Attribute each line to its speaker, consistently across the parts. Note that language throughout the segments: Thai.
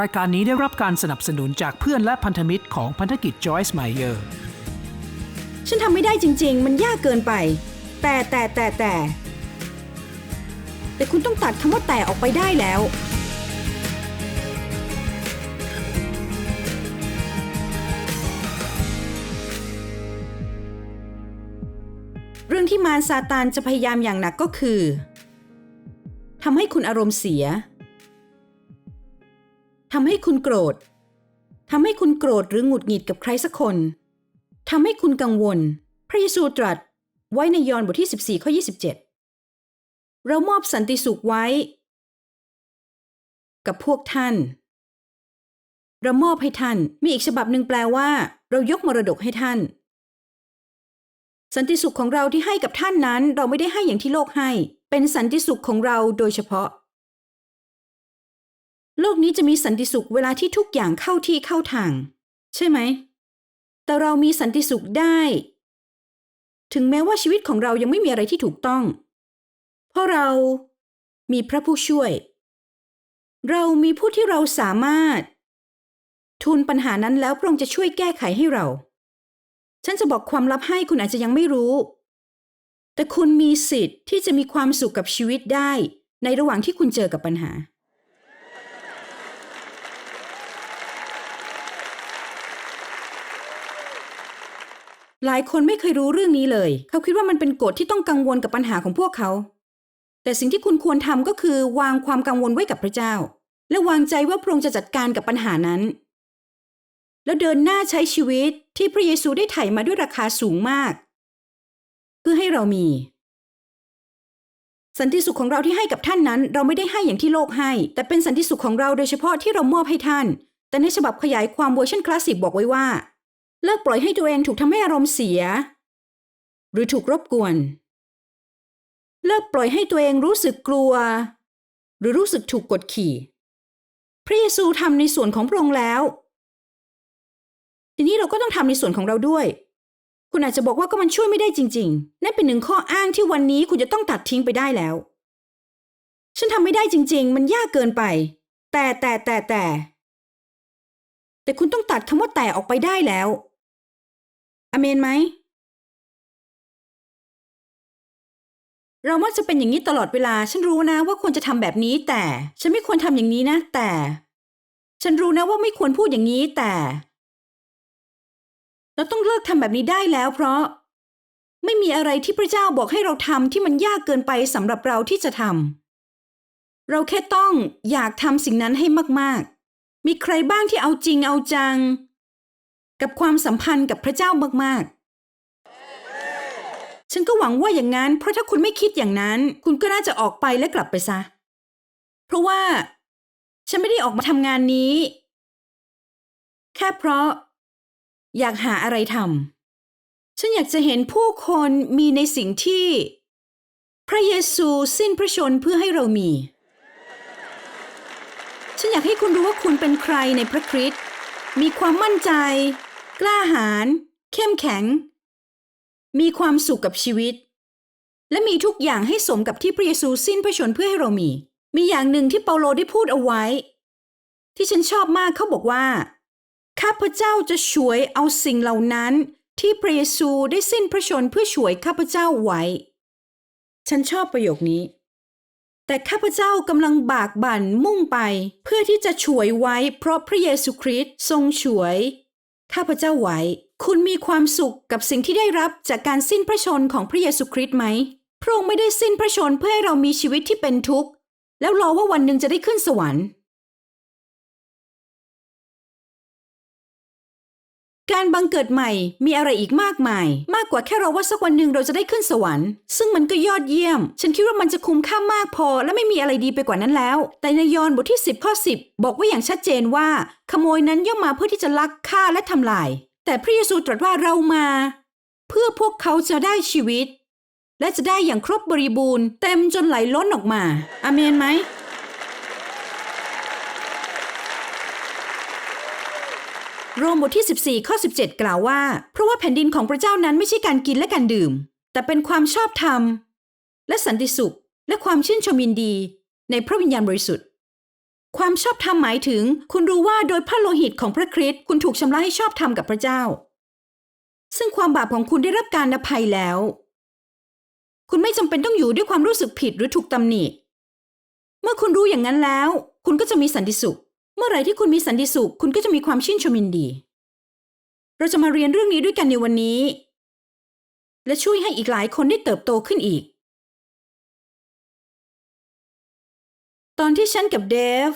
Speaker 1: รายการนี้ได้รับการสนับสนุนจากเพื่อนและพันธมิตรของพันธกิจ Joyce Meyer
Speaker 2: ฉันทำไม่ได้จริง ๆ มันยากเกินไป แต่แต่แต่แต่ แต่คุณต้องตัดคำว่าแต่ออกไปได้แล้ว เรื่องที่มารซาตานจะพยายามอย่างหนักก็คือทำให้คุณอารมณ์เสีย ทำให้คุณโกรธทำให้คุณโกรธหรือหงุดหงิดกับใครสักคนทำให้คุณกังวล พระเยซูตรัสไว้ในยอห์นบทที่ 14 ข้อ 27 เรามอบสันติสุขไว้ กับพวกท่าน เรามอบให้ท่าน มีอีกฉบับหนึ่งแปลว่า เรายกมรดกให้ท่าน สันติสุขของเราที่ให้กับท่านนั้น เราไม่ได้ให้อย่างที่โลกให้ เป็นสันติสุขของเราโดยเฉพาะ โลกนี้จะมีสันติสุขเวลาที่ทุกอย่างเข้าที่เข้าทาง ใช่ไหม แต่เรามีสันติสุขได้ ถึงแม้ว่าชีวิตของเรายังไม่มีอะไรที่ถูกต้อง เพราะเรามีพระผู้ช่วย เรามีผู้ที่เราสามารถ ทูลปัญหานั้นแล้วพระองค์จะช่วยแก้ไขให้เรา ฉันจะบอกความลับให้คุณอาจจะยังไม่รู้ แต่คุณมีสิทธิ์ที่จะมีความสุขกับชีวิตได้ ในระหว่างที่คุณเจอกับปัญหา หลายคนไม่เคยรู้เรื่องนี้เลย เขาคิดว่ามันเป็นกฎที่ต้องกังวลกับปัญหาของพวกเขา แต่สิ่งที่คุณควรทำก็คือ วางความกังวลไว้กับพระเจ้า และวางใจว่าพระองค์จะจัดการกับปัญหานั้น แล้วเดินหน้าใช้ชีวิตที่พระเยซูได้ไถ่มาด้วยราคาสูงมาก เพื่อให้เรามี สันติสุขของเราที่ให้กับท่านนั้น เราไม่ได้ให้อย่างที่โลกให้ แต่เป็นสันติสุขของเราโดยเฉพาะที่เรามอบให้ท่าน แต่ในฉบับขยายความเวอร์ชันคลาสสิกบอกไว้ว่า เลิกปล่อยให้ตัวเองถูกทำให้อารมณ์เสีย หรือถูกรบกวน เลิกปล่อยให้ตัวเองรู้สึกกลัว หรือรู้สึกถูกกดขี่ พระเยซูทำในส่วนของพระองค์แล้ว ทีนี้เราก็ต้องทำในส่วนของเราด้วย คุณอาจจะบอกว่าก็มันช่วยไม่ได้จริง ๆ นั่นเป็นหนึ่งข้ออ้างที่วันนี้คุณจะต้องตัดทิ้งไปได้แล้ว ฉันทำไม่ได้จริง ๆ มันยากเกินไป แต่แต่แต่แต่แต่คุณต้องตัดคำว่าแต่ออกไปได้แล้ว อเมนไหม เรามักจะเป็นอย่างนี้ตลอดเวลา ฉันรู้นะว่าควรจะทำแบบนี้ แต่ ฉันไม่ควรทำอย่างนี้นะ แต่ ฉันรู้นะว่าไม่ควรพูดอย่างนี้ แต่ เราต้องเลิกทำแบบนี้ได้แล้ว เพราะ ไม่มีอะไรที่พระเจ้าบอกให้เราทำที่มันยากเกินไปสำหรับเราที่จะทำเราแค่ต้องอยากทำสิ่งนั้นให้มาก ๆ มีใครบ้างที่เอาจริงเอาจัง กับความสัมพันธ์กับพระเจ้ามากๆ ฉันก็หวังว่าอย่างนั้น เพราะถ้าคุณไม่คิดอย่างนั้น คุณก็น่าจะออกไปและกลับไปซะ เพราะว่า ฉันไม่ได้ออกมาทำงานนี้ แค่เพราะ อยากหาอะไรทำฉันอยากจะเห็นผู้คนมีในสิ่งที่ พระเยซูสิ้นพระชนเพื่อให้เรามีฉันอยากให้คุณรู้ว่าคุณเป็นใครในพระคริสต์ มีความมั่นใจ กล้าหาญเข้มแข็ง มีความสุขกับชีวิต และมีทุกอย่างให้สมกับที่พระเยซูสิ้นพระชนเพื่อให้เรามี มีอย่างหนึ่งที่เปาโลได้พูดเอาไว้ ที่ฉันชอบมากเขาบอกว่า ข้าพเจ้าจะช่วยเอาสิ่งเหล่านั้นที่พระเยซูได้สิ้นพระชนเพื่อช่วยข้าพเจ้าไว้ ฉันชอบประโยคนี้ แต่ข้าพเจ้ากำลังบากบั่นมุ่งไป เพื่อที่จะช่วยไว้ เพราะพระเยซูคริสต์ทรงช่วย ข้าพเจ้าไหว คุณมีความสุขกับสิ่งที่ได้รับจากการสิ้นพระชนของพระเยซูคริสต์ไหม พระองค์ไม่ได้สิ้นพระชนเพื่อให้เรามีชีวิตที่เป็นทุกข์ แล้วรอว่าวันหนึ่งจะได้ขึ้นสวรรค์ การบังเกิดใหม่มีอะไรอีกมากมาย มากกว่าแค่เราว่าสักวันหนึ่งเราจะได้ขึ้นสวรรค์ ซึ่งมันก็ยอดเยี่ยม ฉันคิดว่ามันจะคุ้มค่ามากพอและไม่มีอะไรดีไปกว่านั้นแล้ว แต่ในยอห์นบทที่ 10 ข้อ 10 บอกไว้อย่างชัดเจนว่า ขโมยนั้นย่อมมาเพื่อที่จะลักฆ่าและทำลาย แต่พระเยซูตรัสว่าเรามา เพื่อพวกเขาจะได้ชีวิต และจะได้อย่างครบบริบูรณ์ เต็มจนไหลล้นออกมาอาเมนไหม โรมบทที่ 14 ข้อ 17 กล่าวว่า เพราะว่าแผ่นดินของพระเจ้านั้นไม่ใช่การกินและการดื่ม แต่เป็นความชอบธรรม และสันติสุข และความชื่นชมยินดี ในพระวิญญาณบริสุทธิ์ ความชอบธรรมหมายถึง คุณรู้ว่าโดยพระโลหิตของพระคริสต์คุณถูกชำระให้ชอบธรรมกับพระเจ้า ซึ่งความบาปของคุณได้รับการอภัยแล้ว คุณไม่จำเป็นต้องอยู่ด้วยความรู้สึกผิดหรือถูกตำหนิเมื่อคุณรู้อย่างนั้นแล้ว คุณก็จะมีสันติสุข เมื่อไหร่ที่คุณมีสันติสุข คุณก็จะมีความชื่นชมยินดี เราจะมาเรียนเรื่องนี้ด้วยกันในวันนี้ และช่วยให้อีกหลายคนได้เติบโตขึ้นอีก ตอนที่ฉันกับเดฟ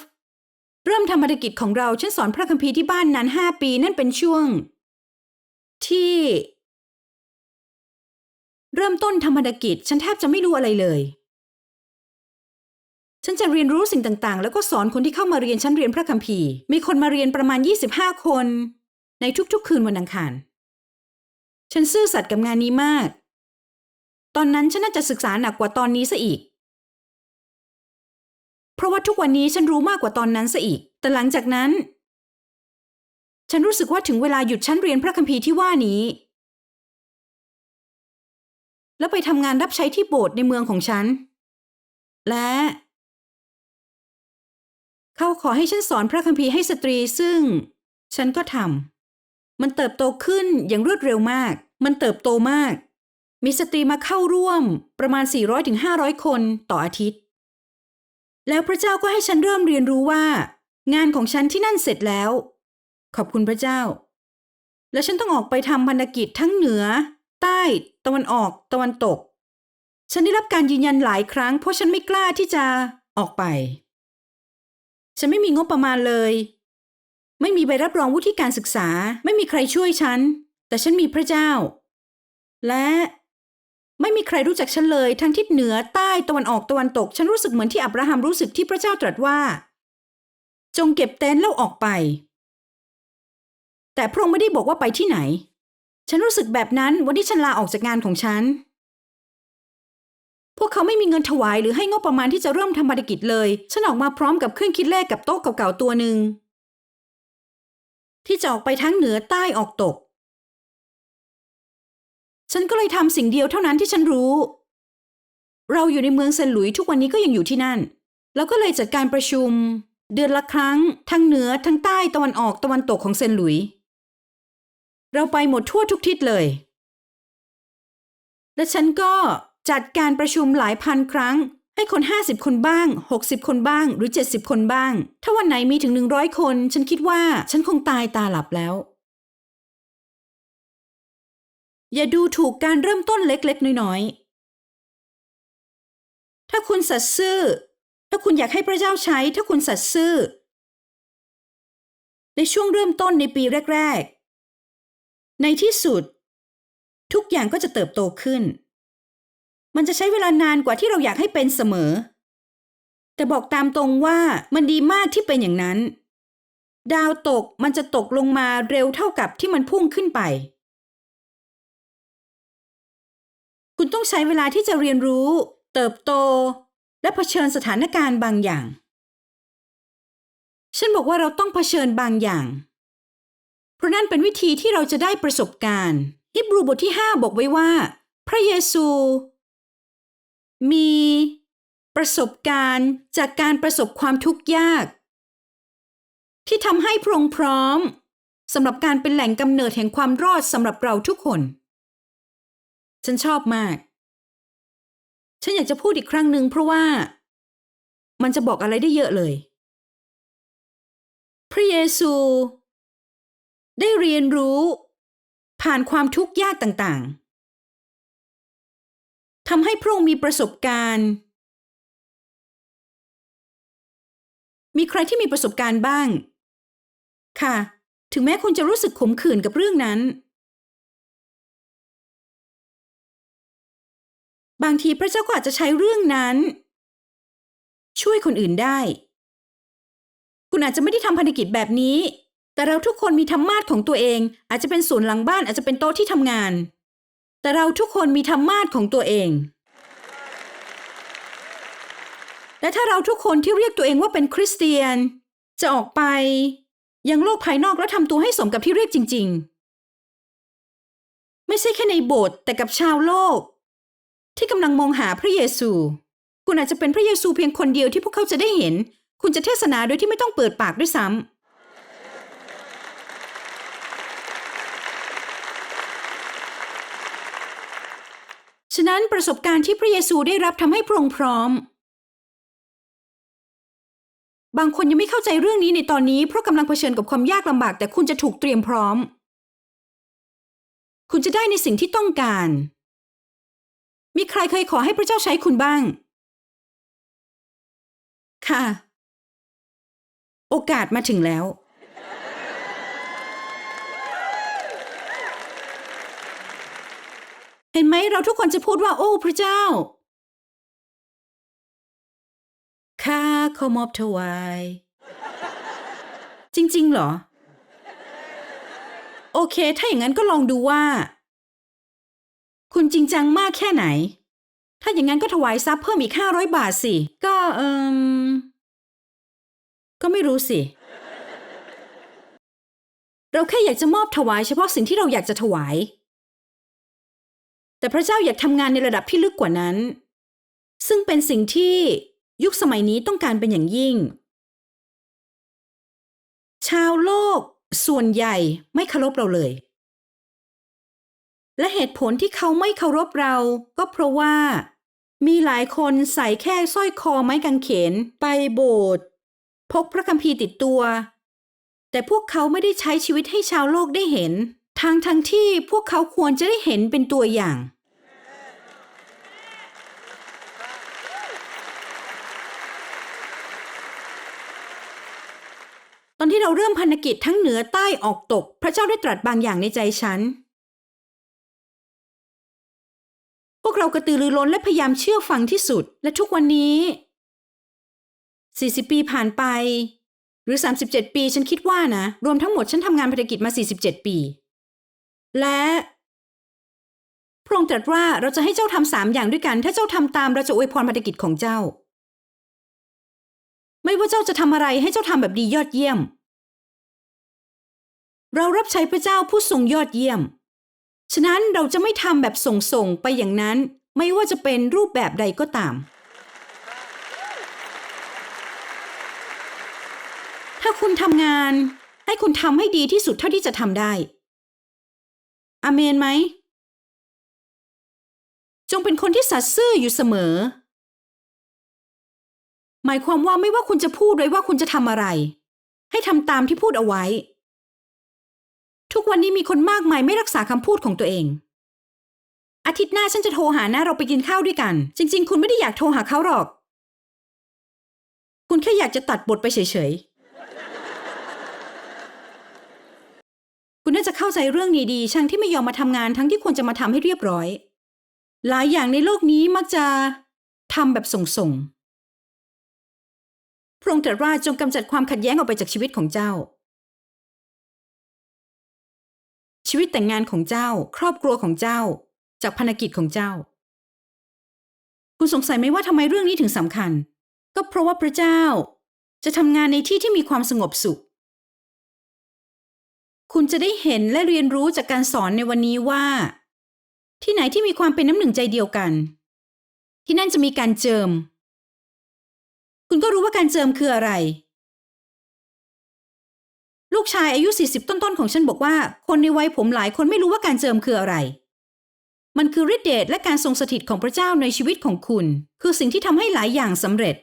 Speaker 2: เริ่มทำภารกิจของเราฉันสอนพระคัมภีร์ที่บ้านนานห้าปีนั่นเป็นช่วง ที่ เริ่มต้นทำภารกิจฉันแทบจะไม่รู้อะไรเลย ฉันจะเรียนรู้สิ่งต่างๆ แล้วก็สอนคนที่เข้ามาเรียนชั้นเรียนพระคัมภีร์ มีคนมาเรียนประมาณ 25 คน ในทุกๆ คืนวันอังคาร ฉันซื่อสัตย์กับงานนี้มาก ตอนนั้นฉันน่าจะศึกษาหนักกว่าตอนนี้ซะอีก เพราะว่าทุกวันนี้ฉันรู้มากกว่าตอนนั้นซะอีก แต่หลังจากนั้น ฉันรู้สึกว่าถึงเวลาหยุดชั้นเรียนพระคัมภีร์ที่ว่านี้ แล้วไปทำงานรับใช้ที่โบสถ์ในเมืองของฉัน และ เขาขอให้ฉันสอนพระคัมภีร์ให้สตรีซึ่ง ฉันก็ทำมันเติบโตขึ้นอย่างรวดเร็วมาก มันเติบโตมาก มีสตรีมาเข้าร่วมประมาณ 400-500 คนต่ออาทิตย์ แล้วพระเจ้าก็ให้ฉันเริ่มเรียนรู้ว่า งานของฉันที่นั่นเสร็จแล้ว ขอบคุณพระเจ้า และฉันต้องออกไปทำพันธกิจทั้งเหนือ ใต้ ตะวันออก ตะวันตก ฉันได้รับการยืนยันหลายครั้ง เพราะฉันไม่กล้าที่จะออกไป ฉันไม่มีงบประมาณเลย ไม่มีใบรับรองวุฒิการศึกษา ไม่มีใครช่วยฉัน แต่ฉันมีพระเจ้า และไม่มีใครรู้จักฉันเลย ทั้งทิศเหนือใต้ตะวันออกตะวันตก ฉันรู้สึกเหมือนที่อับราฮัมรู้สึกที่พระเจ้าตรัสว่า จงเก็บเต็นท์แล้วออกไป แต่พระองค์ไม่ได้บอกว่าไปที่ไหน ฉันรู้สึกแบบนั้นวันที่ฉันลาออกจากงานของฉัน พวกเขาไม่มีเงินถวายหรือให้งบประมาณที่จะเริ่มทำภารกิจเลย ฉันออกมาพร้อมกับเครื่องคิดเลขกับโต๊ะเก่าๆตัวหนึ่งที่จะออกไปทั้งเหนือใต้ออกตก ฉันก็เลยทำสิ่งเดียวเท่านั้นที่ฉันรู้ เราอยู่ในเมืองเซนหลุยทุกวันนี้ก็ยังอยู่ที่นั่น แล้วก็เลยจัดการประชุม เดือนละครั้ง ทั้งเหนือทั้งใต้ตะวันออกตะวันตกของเซนหลุย เราไปหมดทั่วทุกทิศเลย และฉันก็ จัดการประชุมหลายพันครั้ง ให้คน 50 คนบ้าง 60 คนบ้างหรือ 70 คนบ้าง ถ้าวันไหนมีถึง 100 คน ฉันคิดว่าฉันคงตายตาหลับแล้ว อย่าดูถูกการเริ่มต้นเล็กๆ น้อยๆ ถ้าคุณสัตย์ซื่อ ถ้าคุณอยากให้พระเจ้าใช้ ถ้าคุณสัตย์ซื่อ ในช่วงเริ่มต้นในปีแรก ๆ ในที่สุด ทุกอย่างก็จะเติบโตขึ้น มันจะใช้เวลานานกว่าที่เราอยากให้เป็นเสมอ แต่บอกตามตรงว่ามันดีมากที่เป็นอย่างนั้น ดาวตกมันจะตกลงมาเร็วเท่ากับที่มันพุ่งขึ้นไป คุณต้องใช้เวลาที่จะเรียนรู้ เติบโต และเผชิญสถานการณ์บางอย่าง ฉันบอกว่าเราต้องเผชิญบางอย่าง เพราะนั่นเป็นวิธีที่เราจะได้ประสบการณ์ฮิบรูบทที่ 5 บอกไว้ว่า พระเยซู มีประสบการณ์จากการประสบความทุกข์ยาก ที่ทำให้พระองค์พร้อมสำหรับการเป็นแหล่งกำเนิดแห่งความรอดสำหรับเราทุกคน ฉันชอบมาก ฉันอยากจะพูดอีกครั้งหนึ่งเพราะว่า มันจะบอกอะไรได้เยอะเลย พระเยซู ได้เรียนรู้ผ่านความทุกข์ยากต่างๆ ทำให้พระองค์มีประสบการณ์ มีใครที่มีประสบการณ์บ้าง ค่ะ ถึงแม้คุณจะรู้สึกขมขื่นกับเรื่องนั้น บางทีพระเจ้าก็อาจจะใช้เรื่องนั้น ช่วยคนอื่นได้ คุณอาจจะไม่ได้ทำภารกิจแบบนี้ แต่เราทุกคนมีธรรมาทของตัวเอง อาจจะเป็นส่วนหลังบ้านอาจจะเป็นโต๊ะที่ทำงาน แต่เราทุกคนมีธรรมาทของตัวเอง และถ้าเราทุกคนที่เรียกตัวเองว่าเป็นคริสเตียน จะออกไป ยังโลกภายนอกแล้วทำตัวให้สมกับที่เรียกจริง ๆ ไม่ใช่แค่ในโบสถ์แต่กับชาวโลก ที่กำลังมองหาพระเยซู คุณอาจจะเป็นพระเยซูเพียงคนเดียวที่พวกเขาจะได้เห็น คุณจะเทศนาโดยที่ไม่ต้องเปิดปากด้วยซ้ำ ฉะนั้นประสบการณ์ที่พระเยซูได้รับทำให้พระองค์พร้อม บางคนยังไม่เข้าใจเรื่องนี้ในตอนนี้เพราะกำลังเผชิญกับความยากลำบาก แต่คุณจะถูกเตรียมพร้อม คุณจะได้ในสิ่งที่ต้องการ มีใครเคยขอให้พระเจ้าใช้คุณบ้าง ค่ะ โอกาสมาถึงแล้ว เห็นไหมเราทุกคนจะพูดว่า โอ้พระเจ้า ข้าขอมอบถวาย จริง ๆ เหรอ โอเค ถ้าอย่างนั้นก็ลองดูว่า คุณจริงจังมากแค่ไหน ถ้าอย่างนั้นก็ถวายทรัพย์เพิ่มอีกห้าร้อยบาทสิ ก็เอิมก็ไม่รู้สิ เราแค่อยากจะมอบถวายเฉพาะสิ่งที่เราอยากจะถวาย แต่พระเจ้าอยากทำงานในระดับที่ลึกกว่านั้น ซึ่งเป็นสิ่งที่ยุคสมัยนี้ต้องการเป็นอย่างยิ่ง ชาวโลกส่วนใหญ่ไม่เคารพเราเลย และเหตุผลที่เขาไม่เคารพเราก็เพราะว่า มีหลายคนใส่แค่สร้อยคอไม้กางเขนไปโบสถ์พกพระคัมภีร์ติดตัว แต่พวกเขาไม่ได้ใช้ชีวิตให้ชาวโลกได้เห็นทางทั้งที่พวกเขาควรจะได้เห็นเป็นตัวอย่าง อนที่เราเริ่มพันธกิจทั้งเหนือใต้ออกตก พระเจ้าได้ตรัสบางอย่างในใจฉัน พวกเรากระตือรือร้นและพยายามเชื่อฟังที่สุด และทุกวันนี้ 40 ปีผ่านไป หรือ 37 ปีฉันคิดว่านะ รวมทั้งหมดฉันทำงานภารกิจมา 47 ปี และพระองค์ตรัสว่าเราจะให้เจ้าทำสามอย่างด้วยกัน ถ้าเจ้าทำตามเราจะอวยพรภารกิจของเจ้า ไม่ว่าเจ้าจะทำอะไรให้เจ้าทำแบบดียอดเยี่ยม เรารับใช้พระเจ้าผู้ทรงยอดเยี่ยม ฉะนั้นเราจะไม่ทำแบบส่งๆไปอย่างนั้น ไม่ว่าจะเป็นรูปแบบใดก็ตาม ถ้าคุณทำงาน ให้คุณทำให้ดีที่สุดเท่าที่จะทำได้ อเมนไหม จงเป็นคนที่สัตย์ซื่ออยู่เสมอ หมายความว่าไม่ว่าคุณจะพูดไว้ว่าคุณจะทำอะไร ให้ทำตามที่พูดเอาไว้ ทุกวันนี้มีคนมากมายไม่รักษาคำพูดของตัวเอง อาทิตย์หน้าฉันจะโทรหานะเราไปกินข้าวด้วยกัน จริง ๆ คุณไม่ได้อยากโทรหาเขาหรอก คุณแค่อยากจะตัดบทไปเฉยๆ คุณน่าจะเข้าใจเรื่องนี้ดีช่างที่ไม่ยอมมาทำงานทั้งที่ควรจะมาทำให้เรียบร้อย หลายอย่างในโลกนี้มักจะทำแบบส่งๆพระองค์ตรัสว่าจงกำจัดความขัดแย้งออกไปจากชีวิตของเจ้า ชีวิตแต่งงานของเจ้า ครอบครัวของเจ้า จากภารกิจของเจ้า คุณสงสัยไหมว่าทำไมเรื่องนี้ถึงสำคัญ ก็เพราะว่าพระเจ้า จะทำงานในที่ที่มีความสงบสุข คุณจะได้เห็นและเรียนรู้จากการสอนในวันนี้ว่า ที่ไหนที่มีความเป็นน้ำหนึ่งใจเดียวกัน ที่นั่นจะมีการเจิม คุณก็รู้ว่าการเจิมคืออะไร ลูกชายอายุ 40 ต้นๆ ของฉันบอกว่า คนในวัยผมหลายคนไม่รู้ว่าการเจิมคืออะไร มันคือฤทธิเดชและการทรงสถิตของพระเจ้าในชีวิตของคุณ คือสิ่งที่ทำให้หลายอย่างสำเร็จ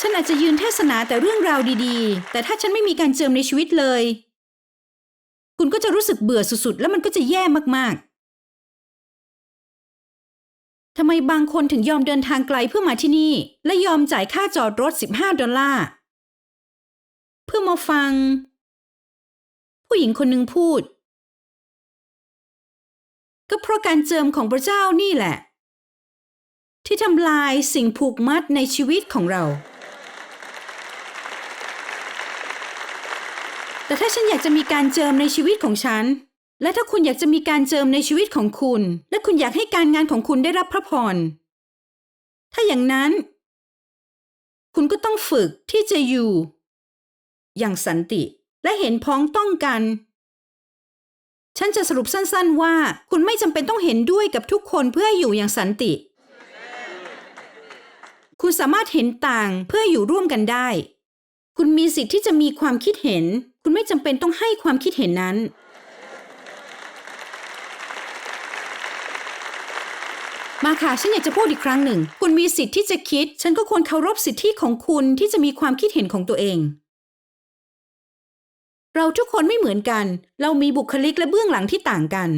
Speaker 2: ฉันอาจจะยืนเทศนาแต่เรื่องราวดีๆ แต่ถ้าฉันไม่มีการเจิมในชีวิตเลย คุณก็จะรู้สึกเบื่อสุดๆ แล้วมันก็จะแย่มากๆ ทำไมบางคนถึงยอมเดินทางไกลเพื่อมาที่นี่ และยอมจ่ายค่าจอดรถ 15 ดอลลาร์ เพื่อมาฟัง ผู้หญิงคนหนึ่งพูด ก็เพราะการเจิมของพระเจ้านี่แหละ ที่ทำลายสิ่งผูกมัดในชีวิตของเรา แต่ถ้าฉันอยากจะมีการเจิมในชีวิตของฉัน และถ้าคุณอยากจะมีการเจิมในชีวิตของคุณ และคุณอยากให้การงานของคุณได้รับพระพร ถ้าอย่างนั้น คุณก็ต้องฝึกที่จะอยู่ อย่างสันติและเห็นพ้องต้องกัน ฉันจะสรุปสั้นๆว่า คุณไม่จำเป็นต้องเห็นด้วยกับทุกคนเพื่ออยู่อย่างสันติ คุณสามารถเห็นต่างเพื่ออยู่ร่วมกันได้ คุณมีสิทธิ์ที่จะมีความคิดเห็น คุณไม่จำเป็นต้องให้ความคิดเห็นนั้น มาค่ะ ฉันอยากจะพูดอีกครั้งหนึ่ง คุณมีสิทธิ์ที่จะคิด ฉันก็ควรเคารพสิทธิของคุณที่จะมีความคิดเห็นของตัวเอง เราทุกคนไม่เหมือนกัน เรามีบุคลิกและเบื้องหลังที่ต่างกัน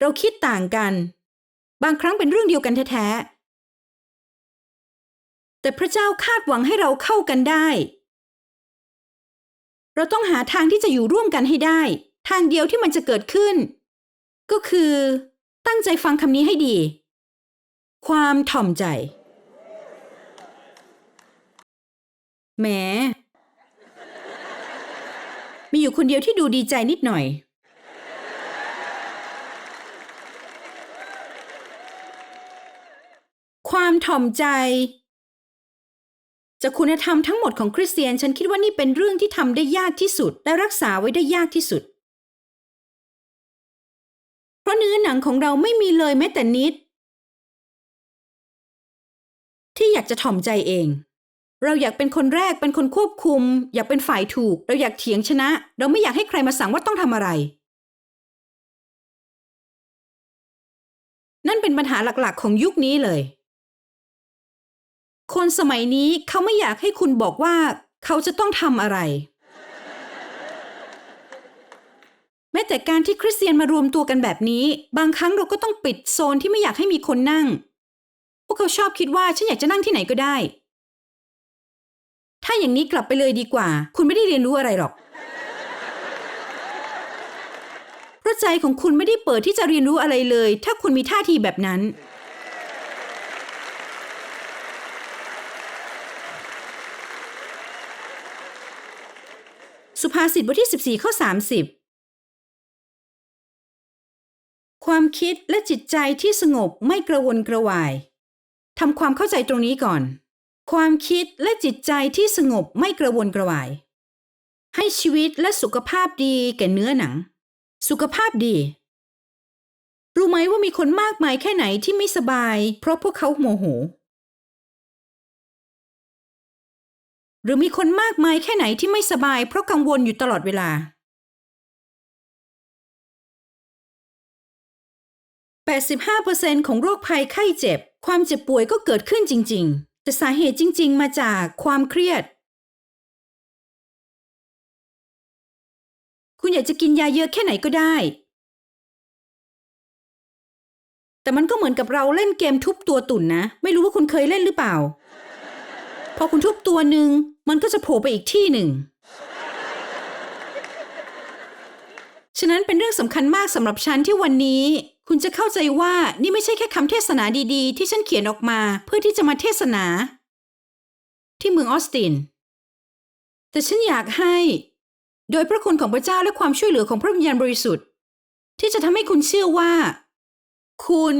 Speaker 2: เราคิดต่างกัน บางครั้งเป็นเรื่องเดียวกันแท้ๆ แต่พระเจ้าคาดหวังให้เราเข้ากันได้ เราต้องหาทางที่จะอยู่ร่วมกันให้ได้ ทางเดียวที่มันจะเกิดขึ้น ก็คือ ตั้งใจฟังคำนี้ให้ดี ความถ่อมใจ แหม มีอยู่คนเดียวที่ดูดีใจนิดหน่อย ความถ่อมใจจากคุณธรรมทั้งหมดของคริสเตียน ฉันคิดว่านี่เป็นเรื่องที่ทำได้ยากที่สุด และรักษาไว้ได้ยากที่สุด หนังของเราไม่มีเลยแม้แต่นิด ที่อยากจะถ่อมใจเอง เราอยากเป็นคนแรกเป็นคนควบคุม อยากเป็นฝ่ายถูก เราอยากเถียงชนะ เราไม่อยากให้ใครมาสั่งว่าต้องทำอะไร นั่นเป็นปัญหาหลักๆ ของยุคนี้เลย คนสมัยนี้เขาไม่อยากให้คุณบอกว่า เขาจะต้องทำอะไร แม้แต่การที่คริสเตียนมารวมตัวกันแบบนี้ บางครั้งเราก็ต้องปิดโซนที่ไม่อยากให้มีคนนั่ง พวกเขาชอบคิดว่าฉันอยากจะนั่งที่ไหนก็ได้ ถ้าอย่างนี้กลับไปเลยดีกว่า คุณไม่ได้เรียนรู้อะไรหรอกพราะใจของคุณไม่ได้เปิดที่จะเรียนรู้อะไรเลย ถ้าคุณมีท่าทีแบบนั้น สุภาษิตบทที่ 14 ข้อ 30 ความคิดและจิตใจที่สงบไม่กระวนกระวายทำความเข้าใจตรงนี้ก่อน ความคิดและจิตใจที่สงบไม่กระวนกระวาย ให้ชีวิตและสุขภาพดีแก่เนื้อหนัง สุขภาพดี รู้ไหมว่ามีคนมากมายแค่ไหนที่ไม่สบาย เพราะพวกเขาโมโห หรือมีคนมากมายแค่ไหนที่ไม่สบายเพราะกังวลอยู่ตลอดเวลา 85%ของโรคภัยไข้เจ็บ ความเจ็บป่วยก็เกิดขึ้นจริง ๆ แต่สาเหตุจริง ๆ มาจากความเครียด คุณอยากจะกินยาเยอะแค่ไหนก็ได้ แต่มันก็เหมือนกับเราเล่นเกมทุบตัวตุ่นนะ ไม่รู้ว่าคุณเคยเล่นหรือเปล่า พอคุณทุบตัวหนึ่งมันก็จะโผล่ไปอีกที่หนึ่งฉะนั้นเป็นเรื่องสำคัญมากสำหรับฉันที่วันนี้ คุณจะเข้าใจว่านี่ไม่ใช่แค่คำเทศนาดีๆ ที่ฉันเขียนออกมาเพื่อที่จะมาเทศนา ที่เมืองออสติน แต่ฉันอยากให้ โดยพระคุณของพระเจ้าและความช่วยเหลือของพระวิญญาณบริสุทธิ์ ที่จะทำให้คุณเชื่อว่า คุณ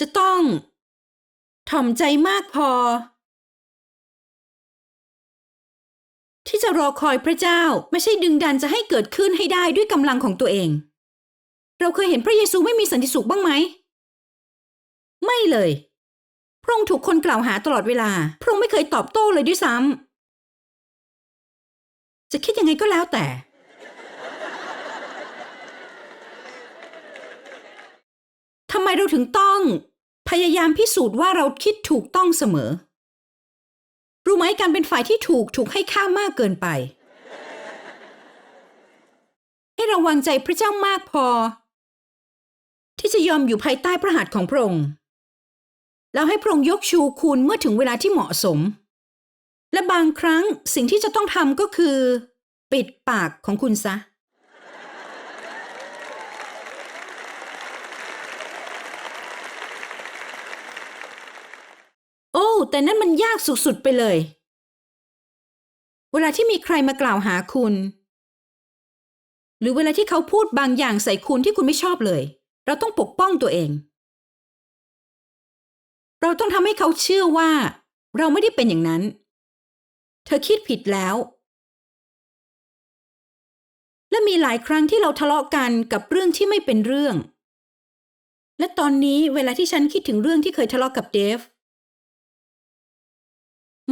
Speaker 2: จะต้องถ่อมใจมากพอ ที่จะรอคอยพระเจ้าไม่ใช่ดึงดันจะให้เกิดขึ้นให้ได้ด้วยกำลังของตัวเอง เราเคยเห็นพระเยซูไม่มีสันติสุขบ้างไหม ไม่เลย พระองค์ถูกคนกล่าวหาตลอดเวลา พระองค์ไม่เคยตอบโต้เลยด้วยซ้ำ จะคิดยังไงก็แล้วแต่ ทำไมเราถึงต้อง พยายามพิสูจน์ว่าเราคิดถูกต้องเสมอ รู้ไหมการเป็นฝ่ายที่ถูกถูกให้ค่ามากเกินไปให้เราวางใจพระเจ้ามากพอ ที่จะยอมอยู่ภายใต้พระหัตถ์ของพระองค์แล้วให้พระองค์ยกชูคุณเมื่อถึงเวลาที่เหมาะสม และบางครั้งสิ่งที่จะต้องทำก็คือ ปิดปากของคุณซะ โอ้ แต่นั่นมันยากสุดๆไปเลย เวลาที่มีใครมากล่าวหาคุณ หรือเวลาที่เขาพูดบางอย่างใส่คุณที่คุณไม่ชอบเลย เราต้องปกป้องตัวเอง เราต้องทำให้เขาเชื่อว่า เราไม่ได้เป็นอย่างนั้น เธอคิดผิดแล้ว และมีหลายครั้งที่เราทะเลาะกันกับเรื่องที่ไม่เป็นเรื่อง และตอนนี้เวลาที่ฉันคิดถึงเรื่องที่เคยทะเลาะกับเดฟ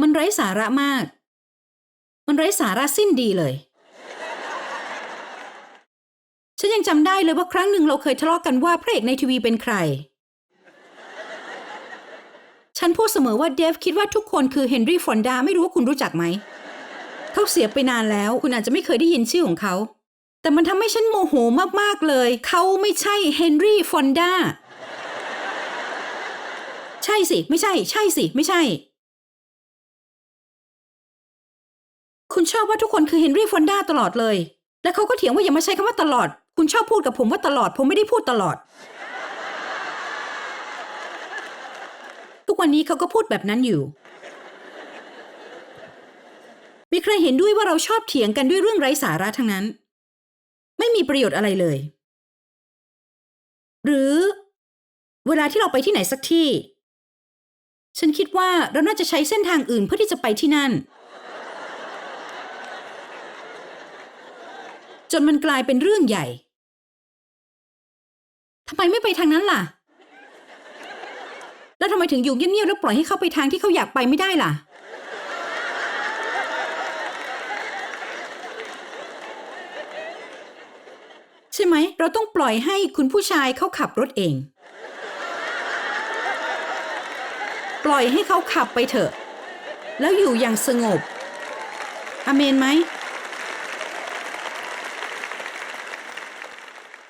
Speaker 2: มันไร้สาระมาก มันไร้สาระสิ้นดีเลย ฉันยังจำได้เลยว่าครั้งหนึ่งเราเคยทะเลาะกันว่าพระเอกในทีวีเป็นใคร ฉันพูดเสมอว่าเดฟคิดว่าทุกคนคือเฮนรี่ฟอนดาไม่รู้ว่าคุณรู้จักไหม เขาเสียไปนานแล้วคุณอาจจะไม่เคยได้ยินชื่อของเขา แต่มันทำให้ฉันโมโหมากๆเลย เขาไม่ใช่เฮนรี่ฟอนดาใช่สิ ไม่ใช่ ใช่สิ ไม่ใช่ คุณชอบว่าทุกคนคือเฮนรี่ฟอนดาตลอดเลย แล้วเขาก็เถียงว่าอย่ามาใช้คำว่าตลอด คุณชอบพูดกับผมว่าตลอด ผมไม่ได้พูดตลอด ทุกวันนี้เขาก็พูดแบบนั้นอยู่ มีใครเห็นด้วยว่าเราชอบเถียงกันด้วยเรื่องไร้สาระทั้งนั้น ไม่มีประโยชน์อะไรเลย หรือเวลาที่เราไปที่ไหนสักที่ ฉันคิดว่าเราน่าจะใช้เส้นทางอื่นเพื่อที่จะไปที่นั่น จนมันกลายเป็นเรื่องใหญ่ ทำไมไม่ไปทางนั้นล่ะ แล้วทำไมถึงอยู่เงียบๆแล้วปล่อยให้เขาไปทางที่เขาอยากไปไม่ได้ล่ะ ใช่ไหม เราต้องปล่อยให้คุณผู้ชายเขาขับรถเอง ปล่อยให้เขาขับไปเถอะ แล้วอยู่อย่างสงบ อเมนไหม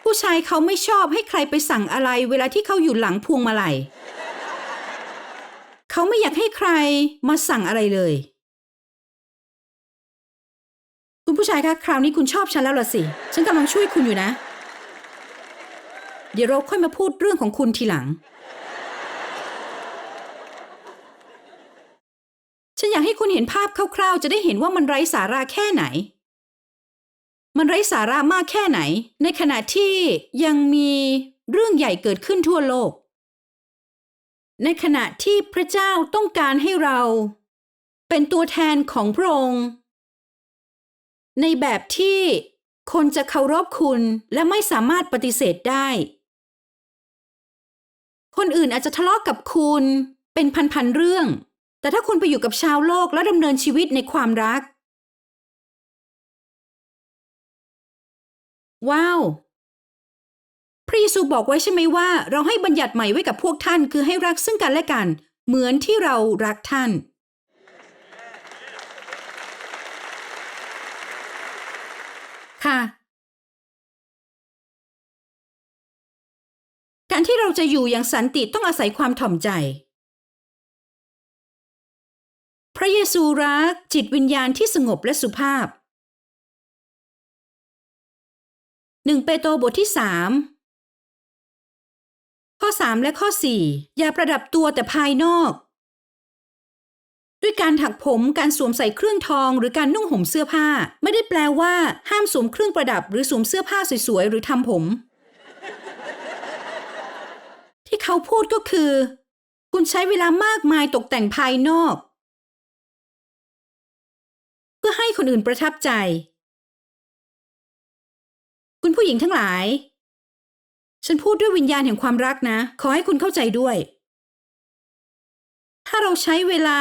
Speaker 2: ผู้ชายเขาไม่ชอบให้ใครไปสั่งอะไร เวลาที่เขาอยู่หลังพวงมาลัยเขาไม่อยากให้ใครมาสั่งอะไรเลย คุณผู้ชายคะคราวนี้คุณชอบฉันแล้วล่ะสิ ฉันกำลังช่วยคุณอยู่นะ เดี๋ยวเราค่อยมาพูดเรื่องของคุณทีหลัง ฉันอยากให้คุณเห็นภาพคร่าวๆ จะได้เห็นว่ามันไร้สาระแค่ไหน มันไร้สาระมากแค่ไหน ในขณะที่ยังมีเรื่องใหญ่เกิดขึ้นทั่วโลก ในขณะที่พระเจ้าต้องการให้เรา เป็นตัวแทนของพระองค์ ในแบบที่คนจะเคารพคุณและไม่สามารถปฏิเสธได้ คนอื่นอาจจะทะเลาะกับคุณเป็นพันๆเรื่อง แต่ถ้าคุณไปอยู่กับชาวโลกและดำเนินชีวิตในความรัก ว้าว พระเยซูบอกไว้ใช่ไหมว่า เราให้บัญญัติใหม่ไว้กับพวกท่าน คือให้รักซึ่งกันและกัน เหมือนที่เรารักท่าน ค่ะการที่เราจะอยู่อย่างสันติต้องอาศัยความถ่อมใจ พระเยซูรักจิตวิญญาณที่สงบและสุภาพ หนึ่งเปโตรบทที่สามข้อสามและข้อสี่อย่าประดับตัวแต่ภายนอก ด้วยการถักผมการสวมใส่เครื่องทองหรือการนุ่งห่มเสื้อผ้า ไม่ได้แปลว่า ห้ามสวมเครื่องประดับหรือสวมเสื้อผ้าสวยๆหรือทำผม ที่เขาพูดก็คือ คุณใช้เวลามากมายตกแต่งภายนอก เพื่อให้คนอื่นประทับใจ ผู้หญิงทั้งหลาย ฉันพูดด้วยวิญญาณแห่งความรักนะ ขอให้คุณเข้าใจด้วย ถ้าเราใช้เวลา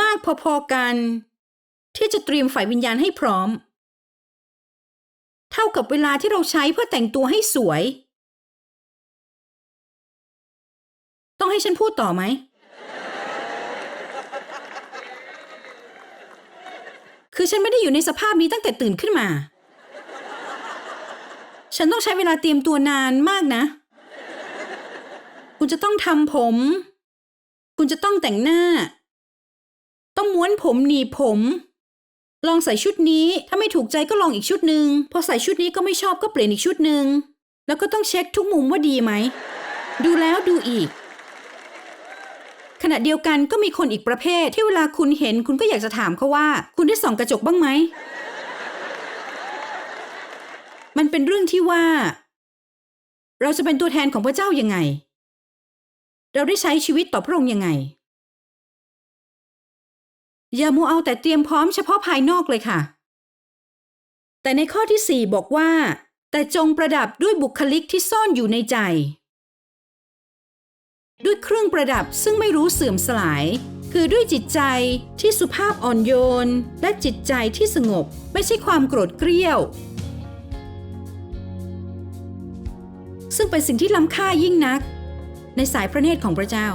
Speaker 2: มากพอๆกัน ที่จะเตรียมฝ่ายวิญญาณให้พร้อม เท่ากับเวลาที่เราใช้เพื่อแต่งตัวให้สวย ต้องให้ฉันพูดต่อไหม คือฉันไม่ได้อยู่ในสภาพนี้ตั้งแต่ตื่นขึ้นมา ฉันต้องใช้เวลาเตรียมตัวนานมากนะ คุณจะต้องทำผม คุณจะต้องแต่งหน้า ต้องม้วนผมหนีผม ลองใส่ชุดนี้ ถ้าไม่ถูกใจก็ลองอีกชุดหนึ่ง พอใส่ชุดนี้ก็ไม่ชอบก็เปลี่ยนอีกชุดหนึ่ง แล้วก็ต้องเช็คทุกมุมว่าดีไหม ดูแล้วดูอีก ขณะเดียวกันก็มีคนอีกประเภทที่เวลาคุณเห็นคุณก็อยากจะถามเขาว่า คุณได้ส่องกระจกบ้างไหม มันเป็นเรื่องที่ว่า เราจะเป็นตัวแทนของพระเจ้ายังไง เราได้ใช้ชีวิตต่อพระองค์ยังไง อย่ามัวเอาแต่เตรียมพร้อมเฉพาะภายนอกเลยค่ะ แต่ในข้อที่สี่บอกว่า แต่จงประดับด้วยบุคลิกที่ซ่อนอยู่ในใจ ด้วยเครื่องประดับซึ่งไม่รู้เสื่อมสลายคือด้วยจิตใจที่สุภาพอ่อนโยน และจิตใจที่สงบ ไม่ใช่ความโกรธเกรี้ยว ซึ่งเป็นสิ่งที่ล้ำค่ายิ่งนัก ในสายพระเนตรของพระเจ้า